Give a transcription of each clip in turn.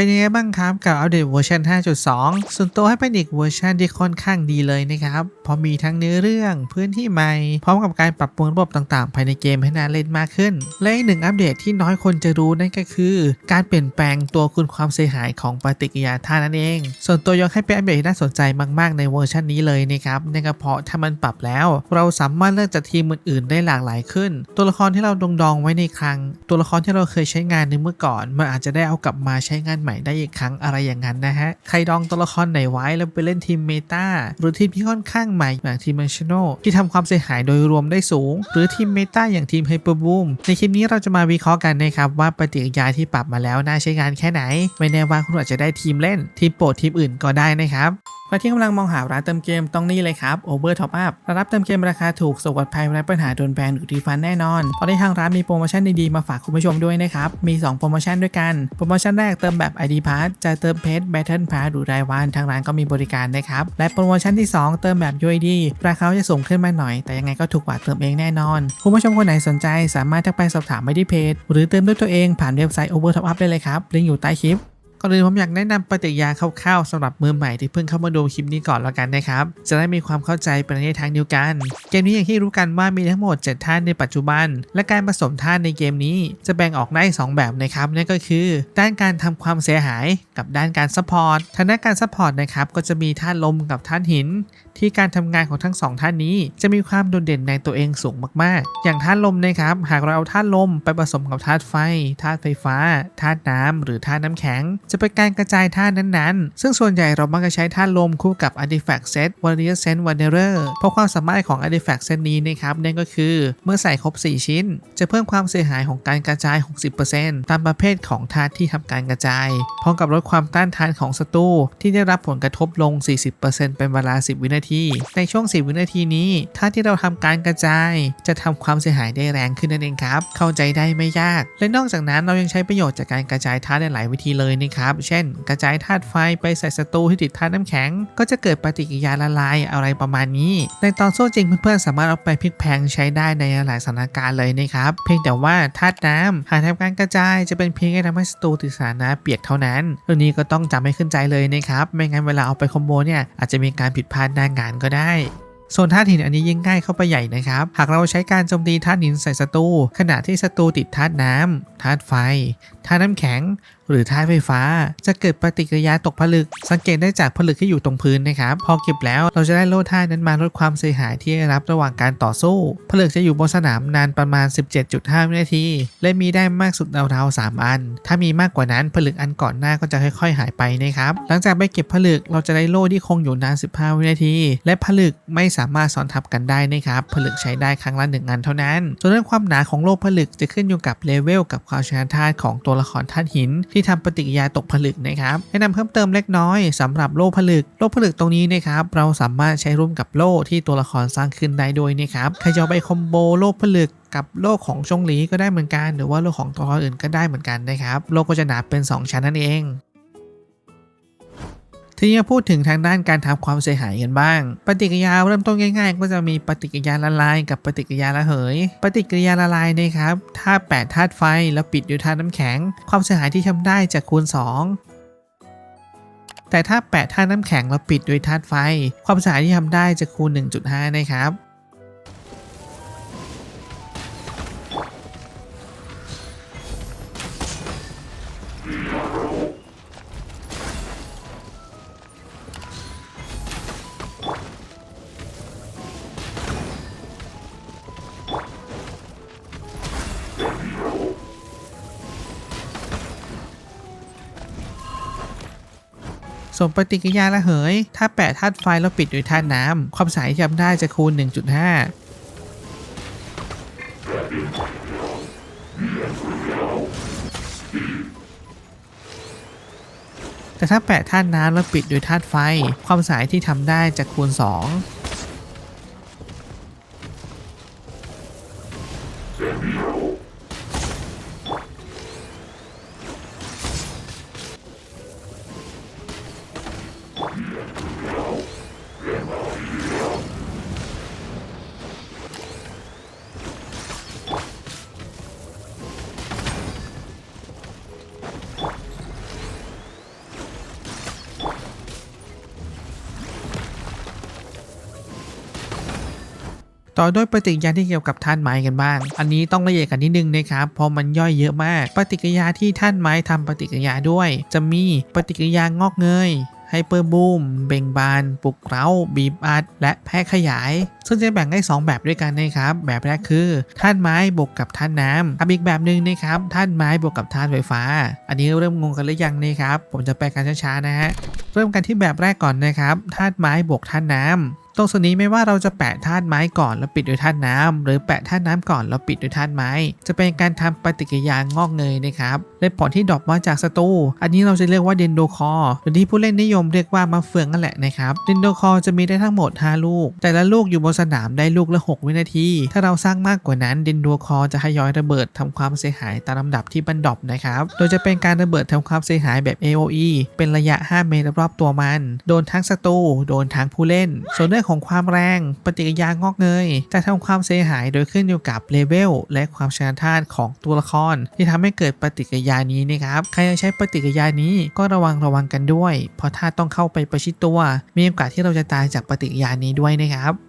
เป็นยังไงบ้างครับกับอัปเดตเวอร์ชัน5.2 ส่วนตัวให้เป็นอีกเวอร์ชันที่ค่อนข้างดีเลยนะครับเพราะมีทั้งเนื้อเรื่องพื้นที่ใหม่ พร้อมกับการปรับปรุงระบบต่างๆ ภายในเกมให้น่าเล่นมากขึ้น และอีกหนึ่งอัปเดตที่น้อยคนจะรู้นั่นก็คือ การเปลี่ยนแปลงตัวคุณความเสียหายของปฏิกิริยาท่านั่นเอง ส่วนตัวยกให้เป็นอัปเดตที่น่าสนใจมากๆในเวอร์ชันนี้เลยนะครับนั่นก็เพาะถ้ามันปรับแล้ว เราสามารถเลือกจากทีมอื่นๆได้หลากหลายขึ้น ตัวละครที่เราดองๆไว้ในคลัง ตัวละครที่เราเคยใช้งานในเมื่อก่อนมันอาจจะได้เอากลับมาใช้งานหม่ได้อีกครั้งอะไรอย่างนั้นนะฮะ ใครดองตัวละครไหนไว้แล้วไปเล่นทีมเมตาหรือทีมที่ค่อนข้างใหม่อย่างทีมแมชโนที่ทำความเสียหายโดยรวมได้สูง หรือทีมเมตาอย่างทีมไฮเปอร์บูมในคลิปนี้เราจะมาวิเคราะห์กันนะครับว่าปฏิกิริยาที่ปรับมาแล้วน่าใช้งานแค่ไหน ไม่แน่ว่าคุณอาจจะได้ทีมเล่นทีมโปรดทีมอื่นก็ได้นะครับ ใครที่กำลังมองหาร้านเติมเกมต้องนี่เลยครับ Over Top Up ร,รับเติมเกมราคาถูกสวัสดภัยไร้ปัญหาโดนแบนหรือดีฟันแน่นอน ตอนนี้ทางร้านมีโปรโมชั่นดีๆมาฝากคุณผู้ชมด้วยนะครับ มี 2 โปรโมชั่นด้วยกัน โปรโมชั่นแรกเติมแบบ ID Pass จะเติมเพชร Battle Pass หรือรายวันทางร้านก็มีบริการนะครับ และโปรโมชั่นที่ 2 เติมแบบ UID ราคาจะสูงขึ้นมาหน่อย แต่ยังไงก็ถูกกว่าเติมเองแน่นอน คุณผู้ชมคนไหนสนใจสามารถทักไปสอบถามไปที่เพจหรือเติมด้วยตัวเองผ่านเว็บไซต์ Over Top Up ได้เลยครับลิงก์อยู่ใต้คลิป ก่อนอื่นผมอยากแนะนำปฏิกิริยาคร่าวๆสำหรับมือใหม่ที่เพิ่งเข้ามาดูคลิปนี้ก่อนแล้วกันนะครับ จะได้มีความเข้าใจไปในทางเดียวกัน เกมนี้อย่างที่รู้กันว่ามีทั้งหมด 7 ท่านในปัจจุบัน และการผสมท่านในเกมนี้จะแบ่งออกได้ 2 แบบนะครับนั่นก็คือ ด้านการทำความเสียหายกับด้านการซัพพอร์ตทางด้านการซัพพอร์ตนะครับก็จะมีท่านลมกับท่านหิน ที่การทำงานของทั้งสองท่านนี้ จะมีความโดดเด่นในตัวเองสูงมากๆ อย่างธาตุลมนะครับ หากเราเอาธาตุลมไปผสมกับธาตุไฟ ธาตุไฟฟ้า ธาตุน้ำหรือธาตุน้ำแข็ง จะเป็นการกระจายธาตุนั้นๆ ซึ่งส่วนใหญ่เรามักจะใช้ธาตุลมคู่กับ Artifact Set Warrior Sense Wanderer เพราะความสามารถของ Artifact Set นี้นะครับนั่นก็คือ เมื่อใส่ครบ 4 ชิ้น จะเพิ่มความเสียหายของการกระจาย 60%ตามประเภทของธาตุที่ทำการกระจายพร้อมกับลดความต้านทานของศัตรูที่ได้รับผลกระทบลง 40%เป็นเวลา 10 วินาทีในช่วง 10 วินาทีนี้ธาตุที่เราทำการกระจาย จะทำความเสียหายได้แรงขึ้นนั่นเองครับ เข้าใจได้ไม่ยาก และนอกจากนั้นเรายังใช้ประโยชน์จากการกระจายธาตุได้หลายวิธีเลยนะครับ เช่น กระจายธาตุไฟไปใส่ศัตรูที่ติดธาตุน้ำแข็ง ก็จะเกิดปฏิกิริยาละลายอะไรประมาณนี้ ในตอนโซ่จริงเพื่อนๆสามารถเอาไปพลิกแพลงใช้ได้ในหลายสถานการณ์เลยนะครับ เพียงแต่ว่าธาตุน้ำหากทำการกระจายจะเป็นเพียงแค่ทำให้ศัตรูติดสถานะเปียกเท่านั้นเรื่องนี้ก็ต้องจำให้ขึ้นใจเลยนะครับ ไม่งั้นเวลาเอาไปคอมโบเนี่ยอาจจะมีการผิดพลาดหน้งานก็ได้ส่วนธาตุหินอันนี้ยิ่งง่ายเข้าไปใหญ่นะครับ หากเราใช้การโจมตีธาตุหินใส่ศัตรูขณะที่ศัตรูติดธาตุน้ำธาตุไฟ ธาตุน้ำแข็ง หรือธาไฟฟ้า จะเกิดปฏิกิริยาตกผลึก สังเกตได้จากผลึกที่อยู่ตรงพื้นนะครับ พอเก็บแล้วเราจะได้โล่านั้นมาลดความเสียหายที่ได้รับระหว่างการต่อสู้ ผลึกจะอยู่บนสนามนานประมาณ 17.5 วินาที และมีได้มากสุดราวๆ3อัน ถ้ามีมากกว่านั้นผลึกอันก่อนหน้าก็จะค่อย ๆ หายไปนะครับ หลังจากไปเก็บผลึกเราจะได้โล่ที่คงอยู่นาน 15 วินาที และผลึกไม่สามารถซ้อนทับกันได้นะครับ ผลึกใช้ได้ครั้งละหนึ่งอันเท่านั้น ส่วนเรื่องความหนาของโล่ผลึกจะขึ้นอยู่กับเลเวลกับความชำนาญธาของตัวละครธาตุหิน ที่ทำปฏิกิริยาตกผลึกนะครับแนะนำเพิ่มเติมเล็กน้อยสำหรับโล่ผลึกโล่ผลึกตรงนี้นะครับเราสามารถใช้ร่วมกับโล่ที่ตัวละครสร้างขึ้นได้ด้วยนะครับใครจะไปคอมโบโล่ผลึกกับโลกของชงหลีก็ได้เหมือนกัน หรือว่าโลกของตัวละครอื่นก็ได้เหมือนกันนะครับ โลกก็จะหนาเป็น 2 ชั้นนั่นเอง ทีนี้พูดถึงทางด้านการทำความเสียหายกันบ้าง ปฏิกิริยาเริ่มต้นง่าย ๆ ก็จะมีปฏิกิริยาละลาย กับปฏิกิริยาระเหย ปฏิกิริยาละลายนะครับธาตุแปดธาตุไฟแล้วปิดด้วยธาตุน้ำแข็ง ความเสียหายที่ทำได้จะคูณ 2แต่ถ้าแปะธาตุน้ำแข็งแล้วปิดด้วยธาตุไฟ ความเสียหายที่ทำได้จะคูณ 1.5 นะครับ ส่วนปฏิกิริยาระเหย ถ้าแปะธาตุไฟแล้วปิดด้วยธาตุน้ำความเสียหายที่ทำได้จะคูณ 1.5แต่ถ้าแปะธาตุน้ำแล้วปิดด้วยธาตุไฟ ความสายที่ทำได้จะคูณ 2 ต่อด้วยปฏิกิริยาที่เกี่ยวกับธาตุไม้กันบ้าง อันนี้ต้องละเอียดกันนิดนึงนะครับเพราะมันย่อยเยอะมาก ปฏิกิริยาที่ธาตุไม้ทำปฏิกิริยาด้วย จะมีปฏิกิริยางอกเงยไฮเปอร์บูม เบ่งบาน ปลุกเร้า บีบอัด และแพร่ขยาย ซึ่งจะแบ่งได้ 2 แบบด้วยกันนะครับ แบบแรกคือธาตุไม้บวกกับธาตุน้ำกับอีกแบบหนึ่งนะครับธาตุไม้บวกกับธาตุไฟฟ้า อันนี้เริ่มงงกันหรือยังนะครับ ผมจะแปลกันช้าๆนะฮะ เริ่มกันที่แบบแรกก่อนนะครับธาตุไม้บวกธาตุน้ำ ตรงส่วนนี้ไม่ว่าเราจะแปะธาตุไม้ก่อนแล้วปิดด้วยธาตุน้ำหรือแปะธาตุน้ำก่อนแล้วปิดด้วยธาตุไม้ จะเป็นการทำปฏิกิริยางอกเงยนะครับได้ผลที่ดรอปมาจากศัตรูอันนี้เราจะเรียกว่าเดนโดคอร์หรือที่ผู้เล่นนิยมเรียกว่ามะเฟืองนั่นแหละนะครับเดนโดคอร์จะมีได้ทั้งหมด 5 ลูก แต่ละลูกอยู่บนสนามได้ลูกละ 6 วินาที ถ้าเราสร้างมากกว่านั้นเดนโดคอร์จะทยอยระเบิดทำความเสียหายตามลำดับที่บันดรอปนะครับโดยจะเป็นการระเบิดทำความเสียหายแบบ AOE เป็นระยะ 5 เมตรรอบตัวมัน โดนทั้งศัตรูโดนทั้งผู้เล่น ส่วนเรื่องของความแรง ปฏิกิริยางอกเงยจะทำความเสียหายโดยขึ้นอยู่กับเลเวลและความชาญธานของตัวละคร ที่ทำให้เกิดปฏิกิริยานี้นะครับใครจะใช้ปฏิกิริยานี้ก็ระวังระวังกันด้วย เพราะถ้าต้องเข้าไปประชิดตัว มีโอกาสที่เราจะตายจากปฏิกิริยานี้ด้วยนะครับ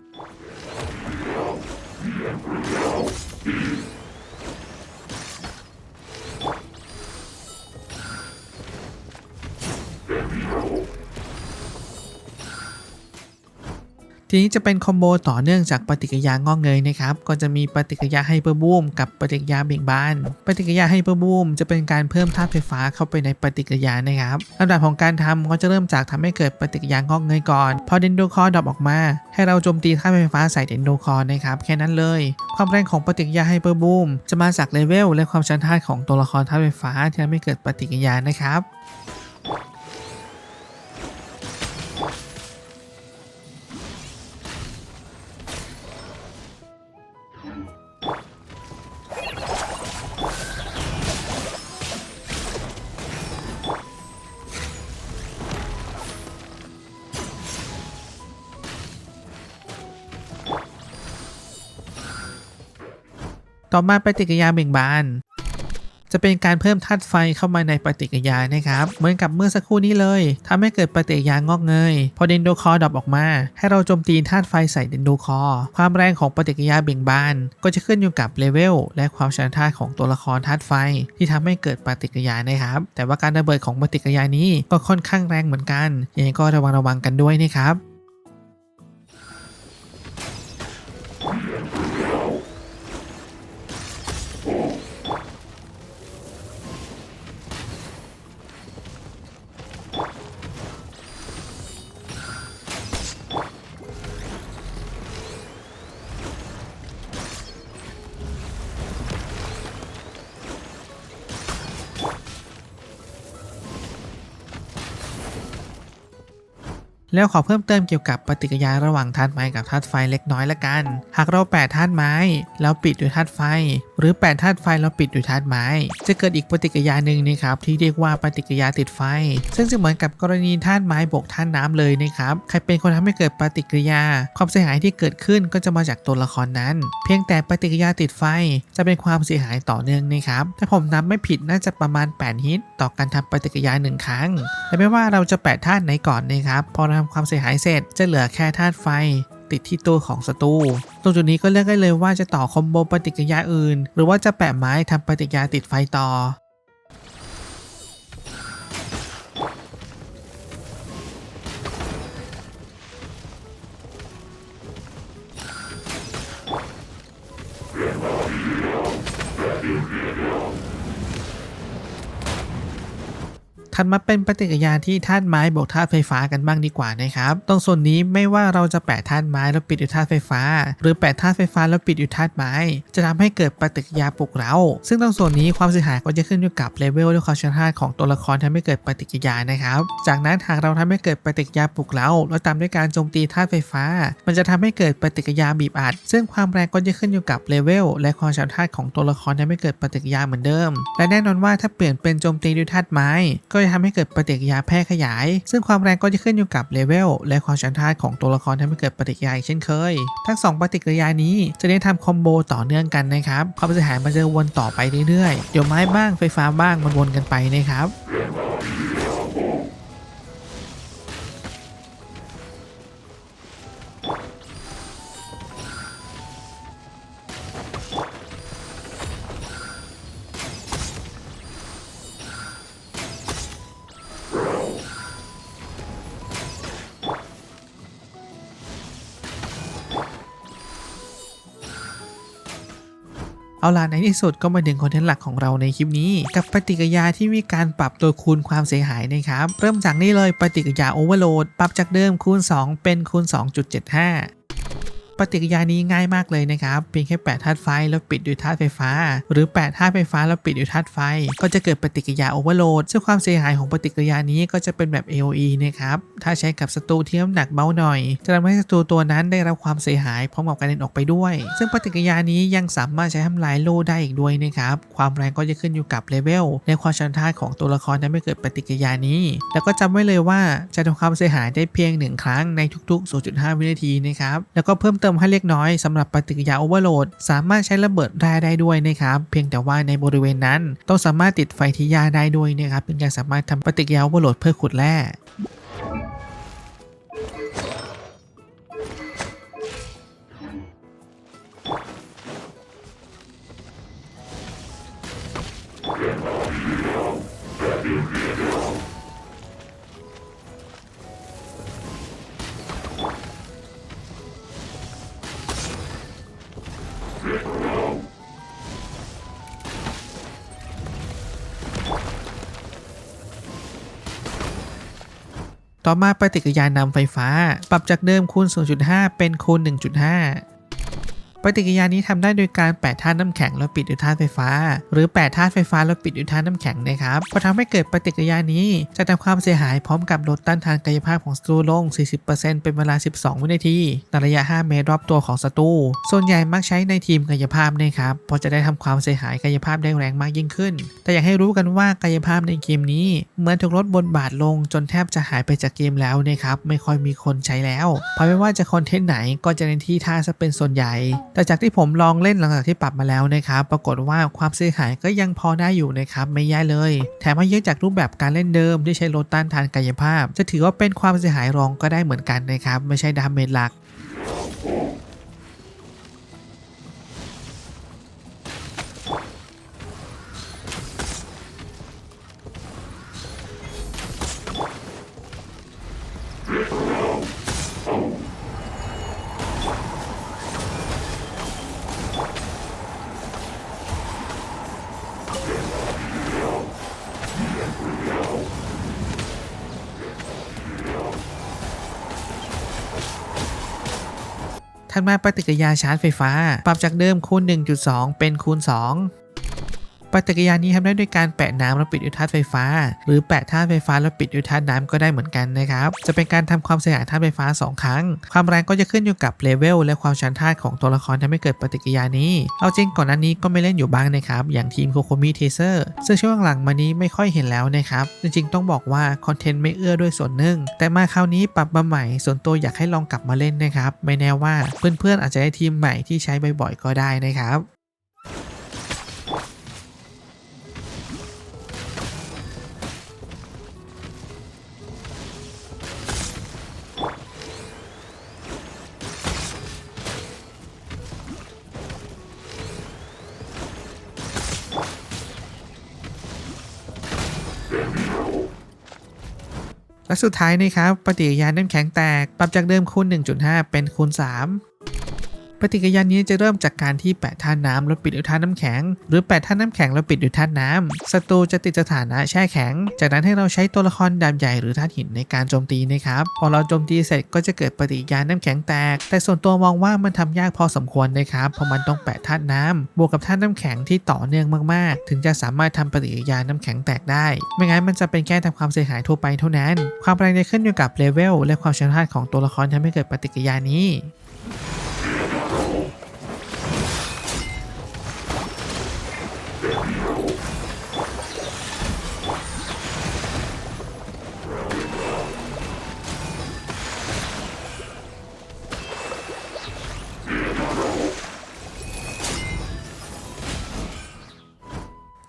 ทีนี้จะเป็นคอมโบต่อเนื่องจากปฏิกิริยางอกเงยนะครับ ก็จะมีปฏิกิริยาไฮเปอร์บูมกับปฏิกิริยาเบ่งบาน ปฏิกิริยาไฮเปอร์บูมจะเป็นการเพิ่มธาตุไฟฟ้าเข้าไปในปฏิกิริยานะครับลำดับของการทำก็จะเริ่มจากทำให้เกิดปฏิกิริยางอกเงยก่อน พอเดนโดคอร์ดรอปออกมา ให้เราโจมตีธาตุไฟฟ้าใส่เดนโดคอร์นะครับ แค่นั้นเลย ความแรงของปฏิกิริยาไฮเปอร์บูมจะมาจากเลเวลและความชันธาตุของตัวละครธาตุไฟฟ้าที่ทำให้เกิดปฏิกิริยานะครับ ต่อมาปฏิกิริยาเบ่งบาน จะเป็นการเพิ่มธาตุไฟเข้ามาในปฏิกิริยานะครับ เหมือนกับเมื่อสักครู่นี้เลยทำให้เกิดปฏิกิริยางอกเงย พอเดนโดคอร์ดรอปออกมา ให้เราโจมตีธาตุไฟใส่เดนโดคอร์ความแรงของปฏิกิริยาเบ่งบาน ก็จะขึ้นอยู่กับเลเวลและความชันธาตุของตัวละครธาตุไฟ ที่ทำให้เกิดปฏิกิริยานะครับ แต่ว่าการระเบิดของปฏิกิริยานี้ก็ค่อนข้างแรงเหมือนกันยังไงก็ระวังระวังกันด้วยนะครับ แล้วขอเพิ่มเติมเกี่ยวกับปฏิกิริยาระหว่างธาตุไม้กับธาตุไฟเล็กน้อยละกัน หากเราแปะธาตุไม้แล้วปิดด้วยธาตุไฟ หรือแปะธาตุไฟแล้วปิดด้วยธาตุไม้ จะเกิดอีกปฏิกิริยาหนึ่งนะครับที่เรียกว่าปฏิกิริยาติดไฟ ซึ่งจะเหมือนกับกรณีธาตุไม้บวกธาตุน้ำเลยนะครับใครเป็นคนทำให้เกิดปฏิกิริยา ความเสียหายที่เกิดขึ้นก็จะมาจากตัวละครนั้น เพียงแต่ปฏิกิริยาติดไฟจะเป็นความเสียหายต่อเนื่องนะครับถ้าผมนับไม่ผิดน่าจะประมาณ 8 ฮิต ต่อการทำปฏิกิริยาหนึ่งครั้งและไม่ว่าเราจะแปะธาตุไหนก่อนนะครับพอเราทำความเสียหายเสร็จจะเหลือแค่ธาตุไฟติดที่ตัวของศัตรู ตรงจุดนี้ก็เลือกได้เลยว่าจะต่อคอมโบปฏิกิริยาอื่น หรือว่าจะแปะไม้ทำปฏิกิริยาติดไฟต่อ ถัดมาเป็นปฏิกิริยาที่ธาตุไม้บวกธาตุไฟฟ้ากันบ้างดีกว่านะครับ ตรงส่วนนี้ไม่ว่าเราจะแปะธาตุไม้แล้วปิดด้วยธาตุไฟฟ้า หรือแปะธาตุไฟฟ้าแล้วปิดด้วยธาตุไม้ จะทำให้เกิดปฏิกิริยาปลุกเร้าซึ่งตรงส่วนนี้ความเสียหายก็จะขึ้นอยู่กับเลเวลและความชาธาของตัวละครทำให้เกิดปฏิกิริยานะครับ จากนั้นหากเราทำให้เกิดปฏิกิริยาปลุกเร้าแล้วตามด้วยการโจมตีธาตุไฟฟ้า มันจะทำให้เกิดปฏิกิริยาบีบอัด ซึ่งความแรงก็จะขึ้นอยู่กับเลเวลและความชาธาของตัวละครทำให้เกิดปฏิกิริยาเหมือนเดิม และแน่นอนว่าถ้าเปลี่ยนเป็นโจมตีด้วยธาตุไม้ ก็จะทำให้เกิดปฏิกิริยาแพร่ขยาย ซึ่งความแรงก็จะขึ้นอยู่กับเลเวลและความชันทาของตัวละครทำให้เกิดปฏิกิริยาอีกเช่นเคย ทั้งสองปฏิกิริยานี้จะได้ทำคอมโบต่อเนื่องกันนะครับความเสียหายมันจะวนต่อไปเรื่อยๆเดี๋ยวไม้บ้างไฟฟ้าบ้างมันวนกันไปนะครับ เอาล่ะในที่สุดก็มาถึงคอนเทนต์หลักของเราในคลิปนี้ กับปฏิกิริยาที่มีการปรับตัวคูณความเสียหายนะครับ เริ่มจากนี่เลยปฏิกิริยาโอเวอร์โหลดปรับจากเดิมคูณ 2 เป็นคูณ 2.75 ปฏิกิริยานี้ง่ายมากเลยนะครับเพียงแค่แปะธาตุไฟแล้วปิดด้วยธาตุไฟฟ้า หรือแปะธาตุไฟฟ้าแล้วปิดด้วยธาตุไฟ ก็จะเกิดปฏิกิริยาโอเวอร์โหลดซึ่งความเสียหายของปฏิกิริยานี้ก็จะเป็นแบบ AOE นะครับถ้าใช้กับศัตรูที่น้ำหนักเบาหน่อย จะทำให้ศัตรูตัวนั้นได้รับความเสียหายพร้อมกับการเดินออกไปด้วย ซึ่งปฏิกิริยานี้ยังสามารถใช้ทำลายโล่ได้อีกด้วยนะครับความแรงก็จะขึ้นอยู่กับเลเวลและความชันทาของตัวละครที่ไม่เกิดปฏิกิริยานี้แล้วก็จำไว้เลยว่าจะทำความเสียหายได้เพียงหนึ่งครั้งในทุก ๆ 0.5 วินาทีนะครับแล้วก็เพิ่มเติมให้เล็กน้อยสำหรับปฏิกิริยาโอเวอร์โหลดสามารถใช้ระเบิดรายได้ด้วยนะครับเพียงแต่ว่าในบริเวณนั้นต้องสามารถติดไฟที่ยาได้ด้วยนะครับเป็นการสามารถทำปฏิกิริยาโอเวอร์โหลดเพื่อขุดแร่ ต่อมาปฏิกิริยานำไฟฟ้า ปรับจากเดิมคูณ 0.5 เป็นคูณ 1.5 ปฏิกิริยานี้ทำได้โดยการแปะธาตุน้ำแข็งแล้วปิดด้วยธาตุไฟฟ้า หรือแปะธาตุไฟฟ้าแล้วปิดด้วยธาตุน้ำแข็งนะครับพอทำให้เกิดปฏิกิริยานี้จะทำความเสียหายพร้อมกับลดต้านทานกายภาพของศัตรูลง 40%เป็นเวลา 12 วินาทีในระยะ 5 เมตรรอบตัวของศัตรูส่วนใหญ่มักใช้ในทีมกายภาพนะครับเพราะจะได้ทำความเสียหายกายภาพได้แรงมากยิ่งขึ้น แต่อยากให้รู้กันว่ากายภาพในเกมนี้เหมือนถูกลดบทบาทลงจนแทบจะหายไปจากเกมแล้วนะครับไม่ค่อยมีคนใช้แล้วเพราะไม่ว่าจะคอนเทนต์ไหนก็จะเน้นที่ท่าซะเป็นส่วนใหญ่แต่จากที่ผมลองเล่นหลังจากที่ปรับมาแล้วนะครับ ปรากฏว่าความเสียหายก็ยังพอได้อยู่นะครับ ไม่แย่เลย แถมมาเยอะจากรูปแบบการเล่นเดิมที่ใช้ลดต้านทานกายภาพ จะถือว่าเป็นความเสียหายรองก็ได้เหมือนกันนะครับ ไม่ใช่ดาเมจหลัก ถัดมาปฏิกิริยาชาร์จไฟฟ้า ปรับจากเดิมคูณ 1.2 เป็นคูณ 2 ปฏิกิริยานี้ทำได้ด้วยการแปะน้ำแล้วปิดด้วยธาตุไฟฟ้า หรือแปะธาตุไฟฟ้าแล้วปิดด้วยธาตุน้ำก็ได้เหมือนกันนะครับ จะเป็นการทำความเสียหายธาตุไฟฟ้า 2 ครั้ง ความแรงก็จะขึ้นอยู่กับเลเวลและความชันธาตุของตัวละครทำให้เกิดปฏิกิริยานี้ เอาจริงก่อนหน้านี้ก็ไม่เล่นอยู่บ้างนะครับ อย่างทีมโคโคมิเทเซอร์ซึ่งช่วงหลังมานี้ไม่ค่อยเห็นแล้วนะครับ จริงๆ ต้องบอกว่าคอนเทนต์ไม่เอื้อด้วยส่วนหนึ่ง แต่มาคราวนี้ปรับมาใหม่ ส่วนตัวอยากให้ลองกลับมาเล่นนะครับ ไม่แน่ว่าเพื่อนๆอาจจะได้ทีมใหม่ที่ใช้บ่อยๆก็ได้นะครับ สุดท้ายนะครับปฏิกิริยาน้ำแข็งแตกปรับจากเดิมคูณ1.5 เป็นคูณ 3 ปฏิกิริยานี้จะเริ่มจากการที่แปะธาตุน้ำแล้วปิดด้วยธาตุน้ำแข็ง หรือแปะธาตุน้ำแข็งแล้วปิดด้วยธาตุน้ำศัตรูจะติดสถานะแช่แข็ง จากนั้นให้เราใช้ตัวละครดาบใหญ่หรือธาตุหินในการโจมตีนะครับพอเราโจมตีเสร็จก็จะเกิดปฏิกิริยาน้ำแข็งแตก แต่ส่วนตัวมองว่ามันทำยากพอสมควรนะครับเพราะมันต้องแปะธาตุน้ำบวกกับธาตุน้ำแข็งที่ต่อเนื่องมากๆ ถึงจะสามารถทำปฏิกิริยาน้ำแข็งแตกได้ ไม่งั้นมันจะเป็นแค่ทำความเสียหายทั่วไปเท่านั้น ความแรงจะขึ้นอยู่กับเลเวลและความชำนาญของตัวละครทำให้เกิดปฏิกิริยานี้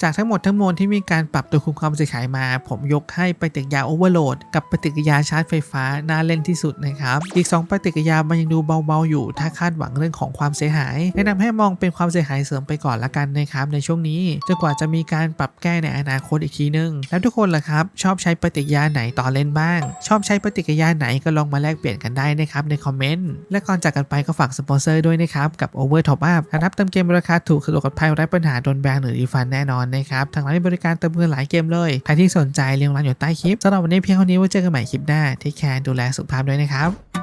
จากทั้งหมดทั้งมวลที่มีการปรับตัวคุมความเสียหายมา ผมยกให้ปฏิกิริยาโอเวอร์โหลดกับปฏิกิริยาชาร์จไฟฟ้าน่าเล่นที่สุดนะครับ อีก 2 ปฏิกิริยามันยังดูเบาๆอยู่ ถ้าคาดหวังเรื่องของความเสียหาย แนะนำให้มองเป็นความเสียหายเสริมไปก่อนละกันนะครับในช่วงนี้จนกว่าจะมีการปรับแก้ในอนาคตอีกทีนึง แล้วทุกคนล่ะครับ ชอบใช้ปฏิกิริยาไหนตอนเล่นบ้าง ชอบใช้ปฏิกิริยาไหนก็ลองมาแลกเปลี่ยนกันได้นะครับในคอมเมนต์และก่อนจากกันไปก็ฝากสปอนเซอร์ด้วยนะครับกับ Over Top Up นะครับเติมเกมราคาถูกสะดวกปลอดภัยไร้ปัญหาโดนแบนหรือรีฟันแน่นอนนะครับทางร้านมีบริการเติมเงินหลายเกมเลยใครที่สนใจเรียงร้านอยู่ใต้คลิปสำหรับวันนี้เพียงเท่านี้ไว้เจอกันใหม่คลิปหน้าที่แคร์ดูแลสุขภาพด้วยนะครับ